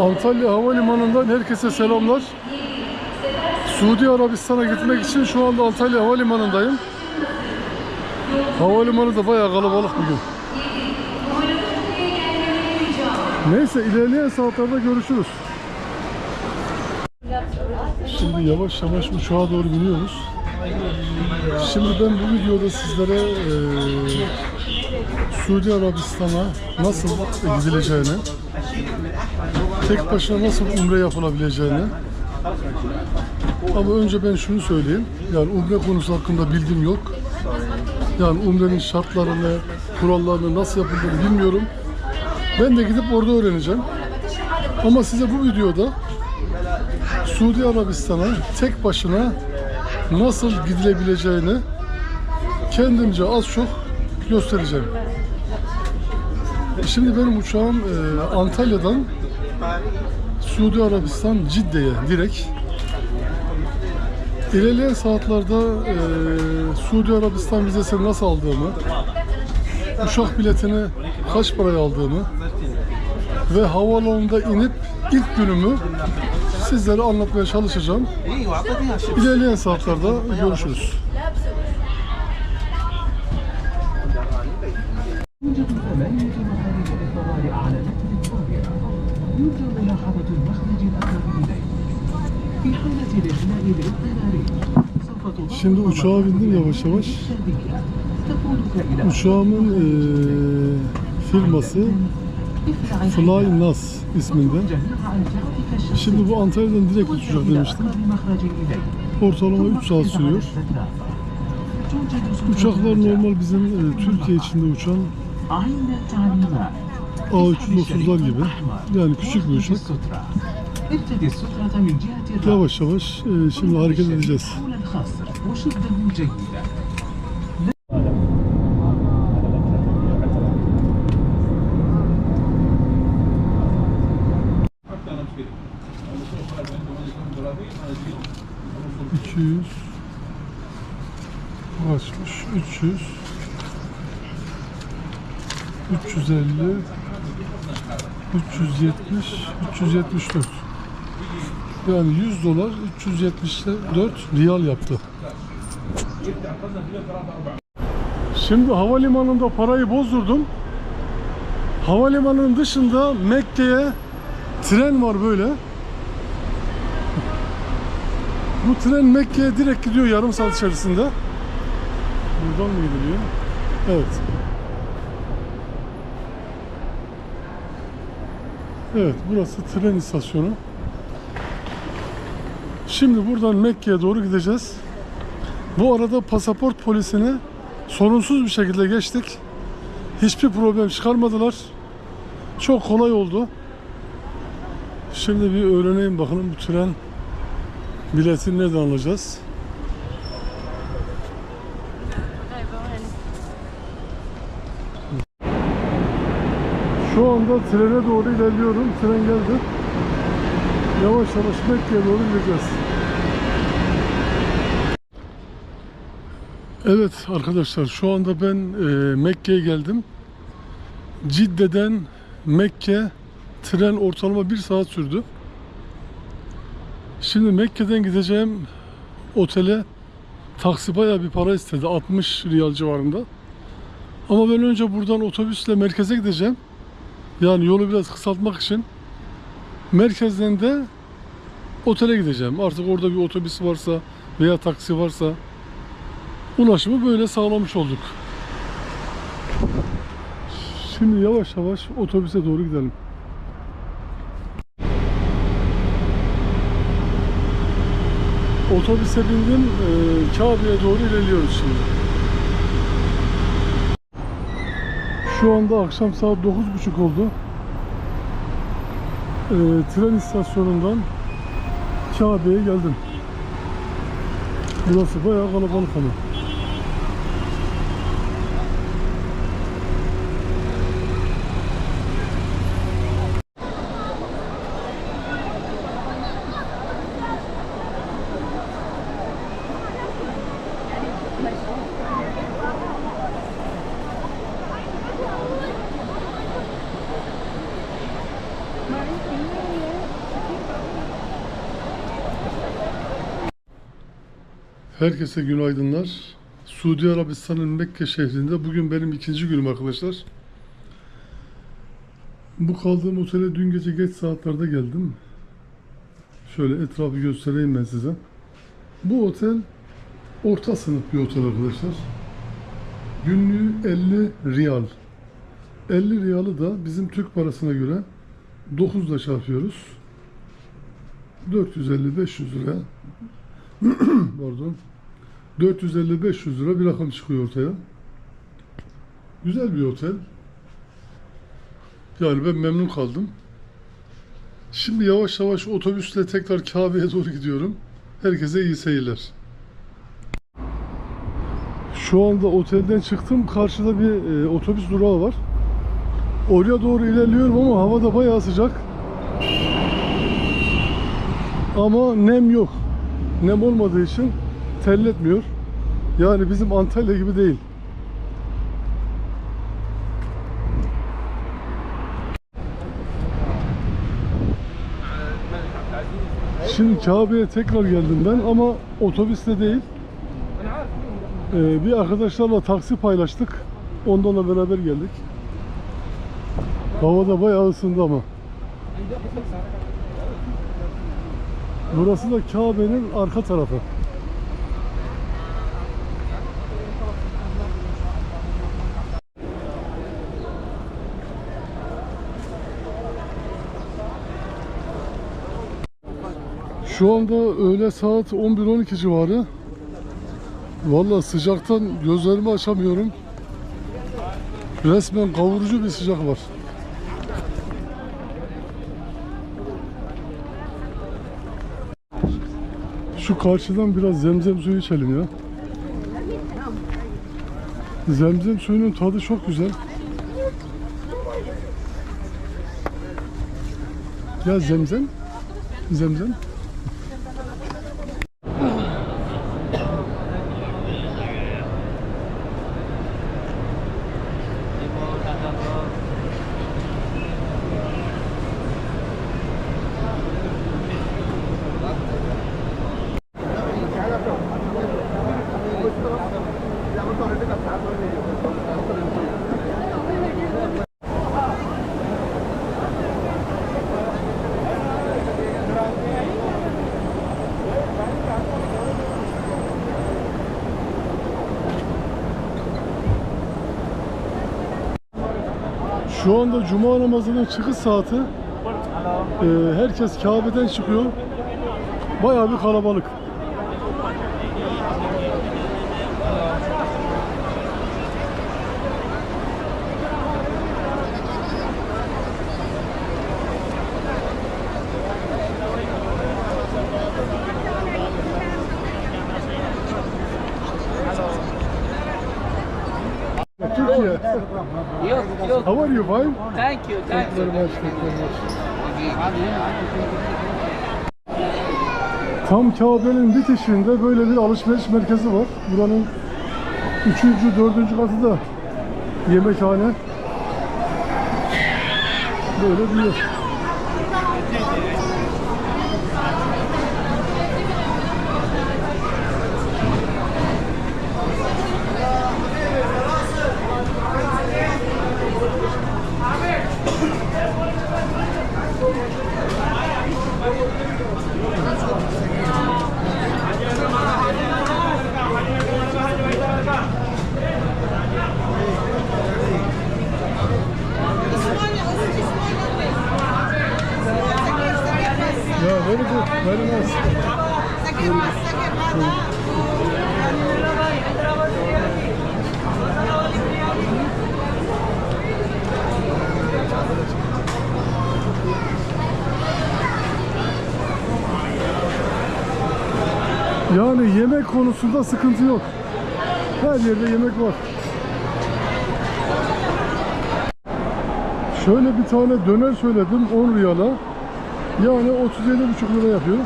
Antalya Havalimanı'ndan herkese selamlar. Suudi Arabistan'a gitmek için şu anda Antalya Havalimanı'ndayım. Havalimanı da bayağı kalabalık bugün. Neyse ilerleyen saatlerde görüşürüz. Şimdi yavaş yavaş uçağa doğru biniyoruz. Şimdi ben bu videoda sizlere eee Suudi Arabistan'a nasıl gidileceğini, tek başına nasıl umre yapılabileceğini ama önce ben şunu söyleyeyim. Yani umre konusu hakkında bilgim yok. Yani umrenin şartlarını, kurallarını nasıl yapıldığını bilmiyorum. Ben de gidip orada öğreneceğim. Ama size bu videoda Suudi Arabistan'a tek başına nasıl gidilebileceğini kendimce az çok göstereceğim. Şimdi benim uçağım e, Antalya'dan Suudi Arabistan Cidde'ye direkt. İlerleyen saatlerde e, Suudi Arabistan vizesini nasıl aldığımı, uçak biletini kaç paraya aldığımı ve havaalanında inip ilk günümü sizlere anlatmaya çalışacağım. İlerleyen saatlerde görüşürüz. uçağa bindim yavaş yavaş. Uçağımın e, firması Fly Nas isminde. Şimdi bu Antalya'dan direkt uçacak demiştim. Ortalama 3 saat sürüyor. Uçaklar normal bizim e, Türkiye içinde uçan A330'lar gibi. Yani küçük bir uçak. Yavaş yavaş e, şimdi hareket edeceğiz. İki yüz kaçmış? Üç yüz üç yüz elli üç yüz yetmiş üç yüz yetmiş dört yani 100 dolar 374 riyal yaptı. Şimdi havalimanında parayı bozdurdum. Havalimanının dışında Mekke'ye tren var böyle. Bu tren Mekke'ye direkt gidiyor yarım saat içerisinde. Buradan mı gidiliyor? Evet. Evet, burası tren istasyonu. Şimdi buradan Mekke'ye doğru gideceğiz. Bu arada pasaport polisini sorunsuz bir şekilde geçtik. Hiçbir problem çıkarmadılar. Çok kolay oldu. Şimdi bir öğreneyim bakalım bu tren biletini nereden alacağız? Şu anda trene doğru ilerliyorum. Tren geldi. Yavaş yavaş Mekke'ye doğru gideceğiz. Evet arkadaşlar şu anda ben e, Mekke'ye geldim. Cidde'den Mekke tren ortalama bir saat sürdü. Şimdi Mekke'den gideceğim otele taksi bayağı bir para istedi. 60 riyal civarında. Ama ben önce buradan otobüsle merkeze gideceğim. Yani yolu biraz kısaltmak için. Merkezden de otele gideceğim. Artık orada bir otobüs varsa veya taksi varsa ulaşımı böyle sağlamış olduk. Şimdi yavaş yavaş otobüse doğru gidelim. Otobüse bindim. E, Kabe'ye doğru ilerliyoruz şimdi. Şu anda akşam saat 9.30 oldu. E, tren istasyonundan Kabe'ye geldim. Burası bayağı kalabalık ama. Herkese günaydınlar. Suudi Arabistan'ın Mekke şehrinde bugün benim ikinci günüm arkadaşlar. Bu kaldığım otele dün gece geç saatlerde geldim. Şöyle etrafı göstereyim ben size. Bu otel orta sınıf bir otel arkadaşlar. Günlüğü 50 riyal. 50 riyalı da bizim Türk parasına göre 9 ile çarpıyoruz. 450-500 lira. Pardon. 450-500 lira bir rakam çıkıyor ortaya. Güzel bir otel. Yani ben memnun kaldım. Şimdi yavaş yavaş otobüsle tekrar Kabe'ye doğru gidiyorum. Herkese iyi seyirler. Şu anda otelden çıktım. Karşıda bir e, otobüs durağı var. Oraya doğru ilerliyorum ama hava da bayağı sıcak. Ama nem yok. Nem olmadığı için terletmiyor. Yani bizim Antalya gibi değil. Şimdi Kabe'ye tekrar geldim ben ama otobüste değil. Ee, bir arkadaşlarla taksi paylaştık. Onlarla beraber geldik. Havada bayağı ısındı ama. Burası da Kabe'nin arka tarafı. Şu anda öğle saat 11-12 civarı. Vallahi sıcaktan gözlerimi açamıyorum. Resmen kavurucu bir sıcak var. Şu karşıdan biraz zemzem suyu içelim ya. Zemzem suyunun tadı çok güzel. Ya zemzem. Zemzem. Şu anda cuma namazının çıkış saati. Ee, herkes Kabe'den çıkıyor. Bayağı bir kalabalık. Türkiye. Yok. How are you? Fine? Thank you, thank you. Very much, thank you very much. Tam Kabe'nin bitişinde böyle bir alışveriş merkezi var. Buranın üçüncü, dördüncü katı da yemekhane. Böyle bir yer. Yani yemek konusunda sıkıntı yok. Her yerde yemek var. Şöyle bir tane döner söyledim 10 riyala. Yani 37,5 lira yapıyor.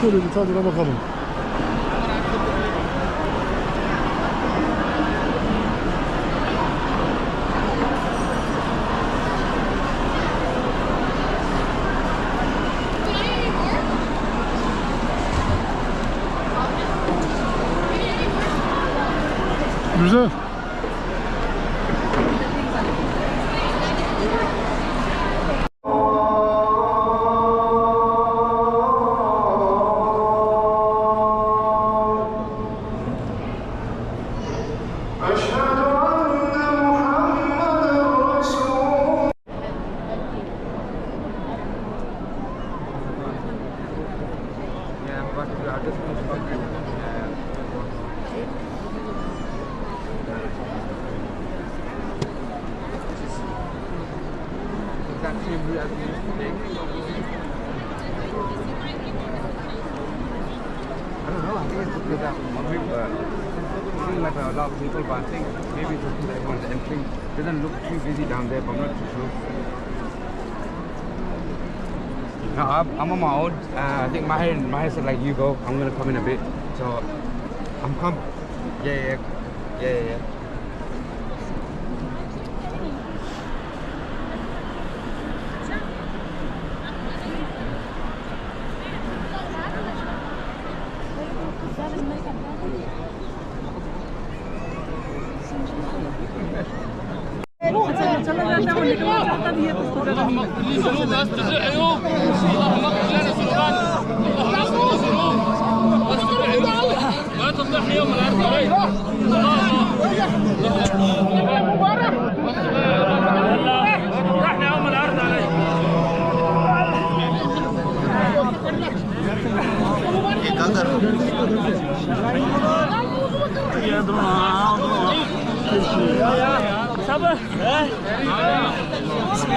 Şöyle bir tadına bakalım. Güzel. I don't know, I think it's that maybe, uh, like a lot of people, but I think maybe it's because everyone's entering. Doesn't look too busy down there, but I'm not too sure. No, I'm, on my own. Uh, I think Mahir, Mahir said like you go. I'm gonna come in a bit. So I'm come. Yeah, yeah, yeah, yeah, yeah. الوطنيه تستطيع اللهم اغفر لي ذنوبي واستر عيوب اللهم اغفر لنا ذنوبنا اللهم اغفر لي ذنوبي واستر عيوب ولا تطيح يوم الأرض عليك اللهم مبارك رحنا يوم الأرض عليك يا دروع صبر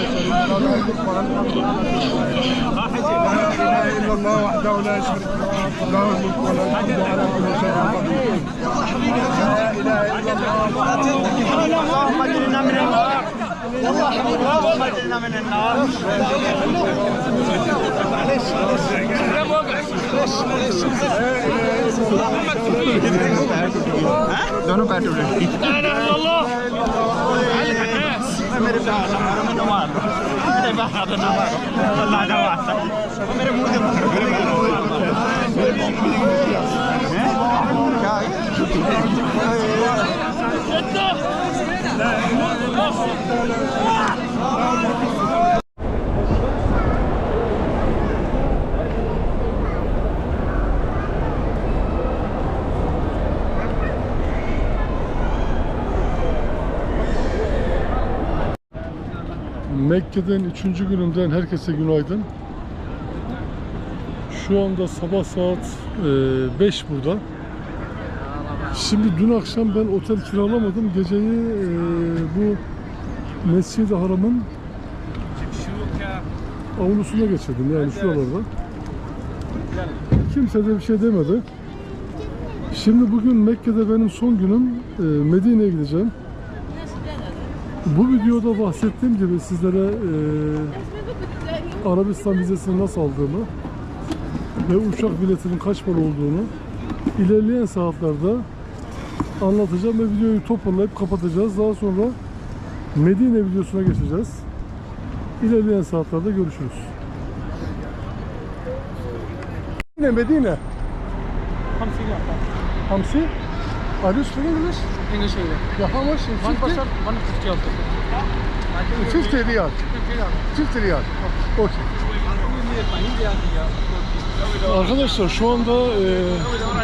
لا اله الا الله وحده لا شريك له له الملك وله الحمد على كل شيء قدير لا إله إلا الله. اللهم اجرنا من النار اللهم اجرنا من النار معلش معلش معلش دونوں بیٹھ اٹھے لا اله الا الله على الناس मेरे बाल हमारा मन मार मेरे बाल ना मारो अल्लाह का वास्ता मेरे मुंह से मेरे क्या Mekke'den üçüncü gününden herkese günaydın. Şu anda sabah saat 5 burada. Şimdi dün akşam ben otel kiralamadım. Geceyi e, bu Mescid-i Haram'ın avlusunda geçirdim yani şuralarda. Kimse de bir şey demedi. Şimdi bugün Mekke'de benim son günüm. E, Medine'ye gideceğim. Bu videoda bahsettiğim gibi sizlere e, Arabistan vizesini nasıl aldığımı ve uçak biletinin kaç para olduğunu ilerleyen saatlerde anlatacağım ve videoyu toparlayıp kapatacağız. Daha sonra Medine videosuna geçeceğiz. İlerleyen saatlerde görüşürüz. Medine, Medine. Hamsi? Are you speaking English? English only. Yeah, how much? One 50? person, one fifty also. 50 riyal. 50 riyal. Okey. Arkadaşlar şu anda e,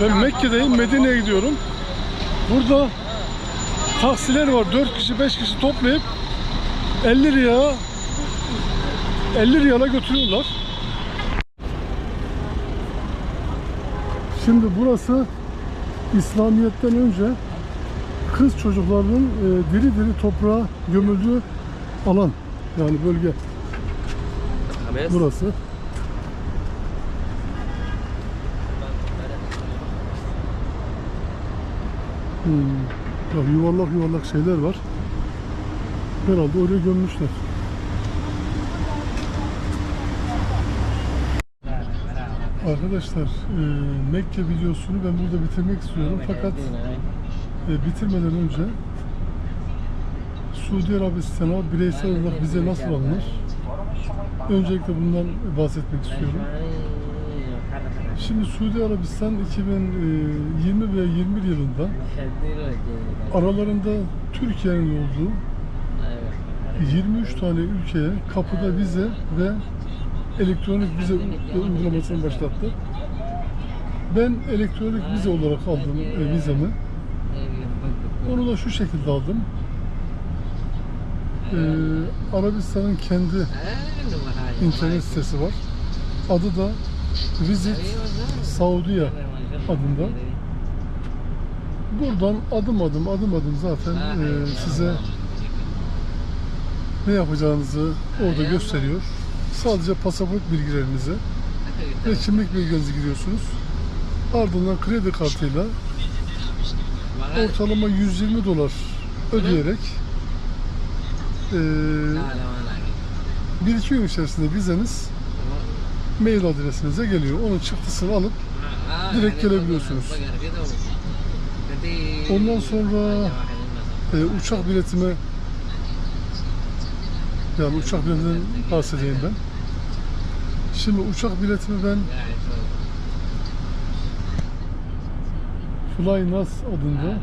ben Mekke'deyim, Medine'ye gidiyorum. Burada taksiler var. 4 kişi 5 kişi toplayıp 50 liraya 50 riyala götürüyorlar. Şimdi burası İslamiyet'ten önce kız çocuklarının e, diri diri toprağa gömüldüğü alan. Yani bölge burası. Hmm. Ya yuvarlak yuvarlak şeyler var. Herhalde oraya gömmüşler. Arkadaşlar e, Mekke videosunu ben burada bitirmek istiyorum fakat e, bitirmeden önce Suudi Arabistan'a bireysel olarak vize nasıl alınır? Öncelikle bundan bahsetmek istiyorum. Şimdi Suudi Arabistan 2020 ve 21 yılında aralarında Türkiye'nin olduğu 23 tane ülkeye kapıda vize ve elektronik vize uygulamasını başlattı. Ben elektronik vize olarak aldım e. Onu da şu şekilde aldım. Ee, Arabistan'ın kendi internet sitesi var. Adı da Visit Saudiya adında. Buradan adım adım adım adım zaten e, size ne yapacağınızı orada gösteriyor. Sadece pasaport bilgilerinizi ve kimlik bilgilerinizi giriyorsunuz. Ardından kredi kartıyla ortalama 120 dolar ödeyerek e, bir iki gün içerisinde vizeniz mail adresinize geliyor. Onun çıktısını alıp direkt gelebiliyorsunuz. Ondan sonra e, uçak biletime yani uçak biletinden bahsedeyim ben. Şimdi uçak biletimi ben Flynas adında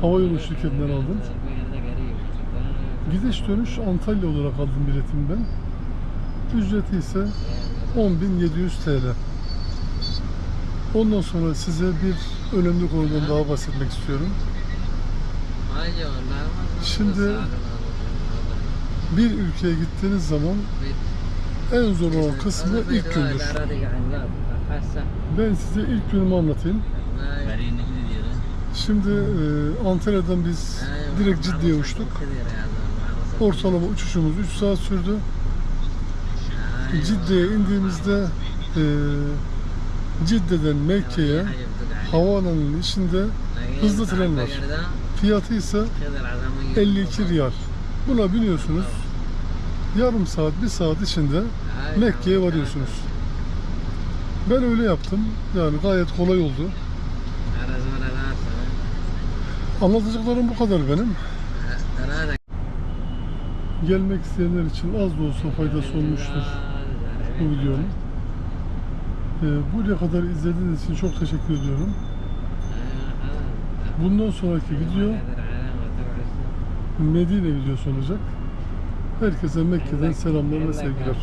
havayolu şirketinden aldım. Gidiş dönüş Antalya olarak aldım biletimi ben. Ücreti ise 10.700 TL. Ondan sonra size bir önemli konudan daha bahsetmek istiyorum. Şimdi bir ülkeye gittiğiniz zaman en zor olan kısmı ilk gündür. Ben size ilk günümü anlatayım. Şimdi e, Antalya'dan biz direkt Ciddi'ye uçtuk. Ortalama uçuşumuz 3 saat sürdü. Ciddi'ye indiğimizde e, Cidde'den Mekke'ye havaalanının içinde hızlı tren var. Fiyatı ise 52 riyal. Buna biniyorsunuz. Yarım saat, bir saat içinde Mekke'ye varıyorsunuz. Ben öyle yaptım. Yani gayet kolay oldu. Anlatacaklarım bu kadar benim. Gelmek isteyenler için az da olsa faydası olmuştur bu videonun. Ee, buraya kadar izlediğiniz için çok teşekkür ediyorum. Bundan sonraki video Medine videosu olacak. Herkese Mekke'den selamlar ve sevgiler.